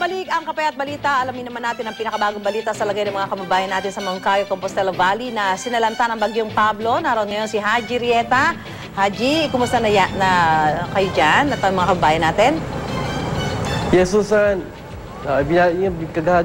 Nagbabalik ang Kapayat Balita. Alamin naman natin ang pinakabagong balita sa lagay ng mga kababayan natin sa Moncayo, Compostela Valley na sinalanta ng bagyong Pablo. Naroon ngayon si Haji Rieta. Haji, kumusta na, ya- na kayo dyan at ang mga kababayan natin? Yes, Susan. Uh,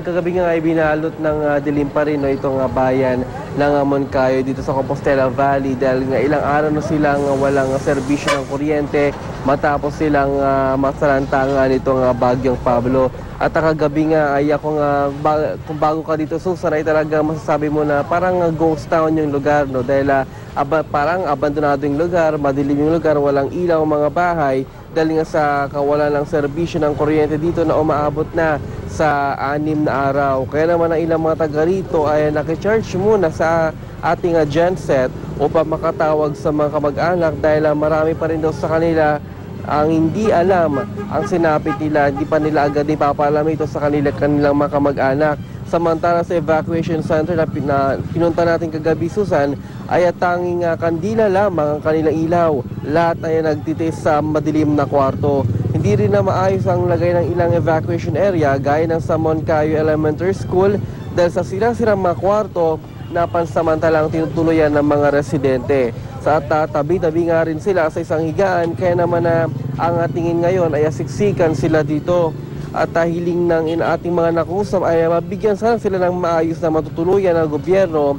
kagabi nga ay binalot ng uh, dilim pa rin no, itong uh, bayan ng uh, Moncayo dito sa Compostela Valley dahil nga ilang araw na silang uh, walang uh, serbisyo ng kuryente matapos silang uh, masalantangan nitong uh, bagyong Pablo. At kagabi nga ay ako nga, ba- kung bago ka dito Susan ay talaga masasabi mo na parang ghost town yung lugar no dahil uh, aba, parang abandonado yung lugar, madilim yung lugar, walang ilaw mga bahay dahil nga sa kawalan ng serbisyo ng kuryente dito na umaabot na sa anim na araw. Kaya naman ang ilang mga taga rito ay nakicharge muna sa ating uh, genset upang makatawag sa mga kamag-anak dahil uh, marami pa rin daw sa kanila ang hindi alam ang sinapit nila, hindi pa nila agad ipapaalam ito sa kanila kanilang mga kamag-anak. Samantala sa evacuation center na, na pinunta natin kagabi Susan ay at tanging uh, kandila lamang ang kanilang ilaw. Lahat ay nagtitis sa madilim na kwarto. Hindi rin na maayos ang lagay ng ilang evacuation area gaya ng sa Moncayo Elementary School dahil sa sirang-sirang mga kwarto na pansamantalang tinutuluyan ng mga residente. Sa at, tabi-tabi nga rin sila sa isang higaan kaya naman na ang tingin ngayon ay asiksikan sila dito at uh, hiling ng in ating mga nakusap ay mabigyan sana sila ng maayos na matutuluyan ng gobyerno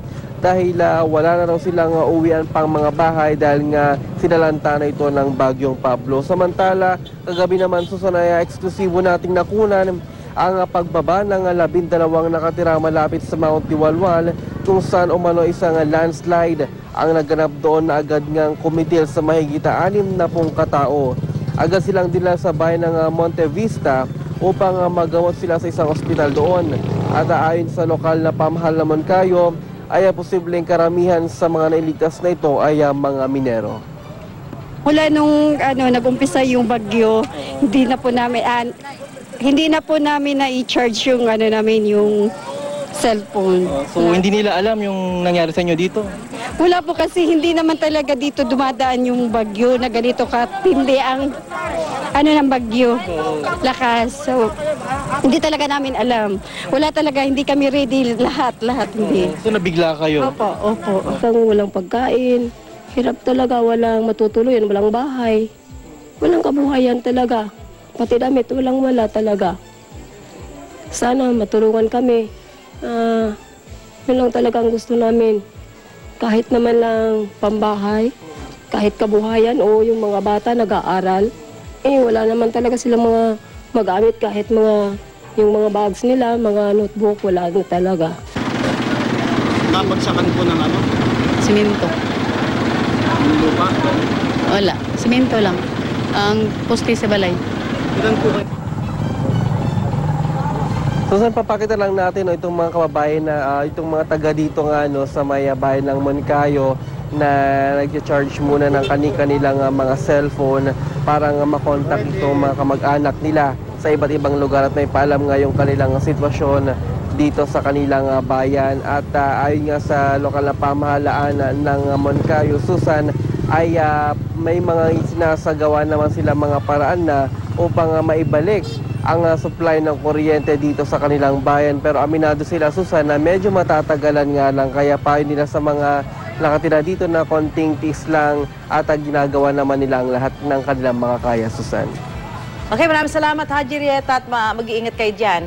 dahil uh, wala na raw silang uh, uwian pang mga bahay dahil nga sinalanta na ito ng bagyong Pablo. Samantala, kagabi naman Susan ay uh, eksklusibo nating nakunan ang uh, pagbaba ng uh, labindalawang nakatira malapit sa Mount Tiwalwal kung saan umano isang uh, landslide ang naganap doon na agad ngang kumitil sa mahigita anim na pong katao. Agad silang dila sa bayan ng uh, Monte Vista upang uh, magamot sila sa isang ospital doon. At ayon sa lokal na pamahal na Moncayo, ay uh, posibleng karamihan sa mga nailigtas na ito ay uh, mga minero. Mula nung ano, nag-umpisa yung bagyo, hindi na po namin, ah, hindi na po namin na-charge yung ano namin, yung cellphone. So hindi nila alam yung nangyari sa inyo dito. Wala po kasi hindi naman talaga dito dumadaan yung bagyo na ganito katindi ang ano ng bagyo. Lakas. So, hindi talaga namin alam. Wala talaga, hindi kami ready lahat, lahat hindi. So nabigla kayo. Opo, opo. Kang walang pagkain, hirap talaga, walang matutuluyan, walang bahay. Walang kabuhayan talaga. Pati damit, walang wala talaga. Sana matulungan kami. Ah, yun lang talaga ang gusto namin. Kahit naman lang pambahay, kahit kabuhayan o yung mga bata nag-aaral, eh wala naman talaga silang mga magamit kahit mga yung mga bags nila, mga notebook, wala na talaga. Nabagsakan po ng ano? Simento. Yung lupa. Wala. Simento lang. Ang poste sa balay. Ilan po kayo? So saan papakita lang natin no, itong mga kababayan na ah, itong mga taga dito nga no, sa may bayan ng Moncayo na nag-charge muna ng kani-kanilang ah, mga cellphone para nga makontak itong mga kamag-anak nila sa iba't ibang lugar at may paalam nga yung kanilang sitwasyon dito sa kanilang ah, bayan at ah, ayon nga sa lokal na pamahalaan ah, ng ah, Moncayo Susan ay ah, may mga sinasagawa naman sila mga paraan na upang ah, maibalik ang uh, supply ng kuryente dito sa kanilang bayan. Pero aminado sila, Susan, na medyo matatagalan nga lang. Kaya payo nila sa mga nakatira dito na konting tis lang at ginagawa naman nila ang lahat ng kanilang mga kaya, Susan. Okay, maraming salamat Haji Rieta at ma- mag-iingat kayo dyan.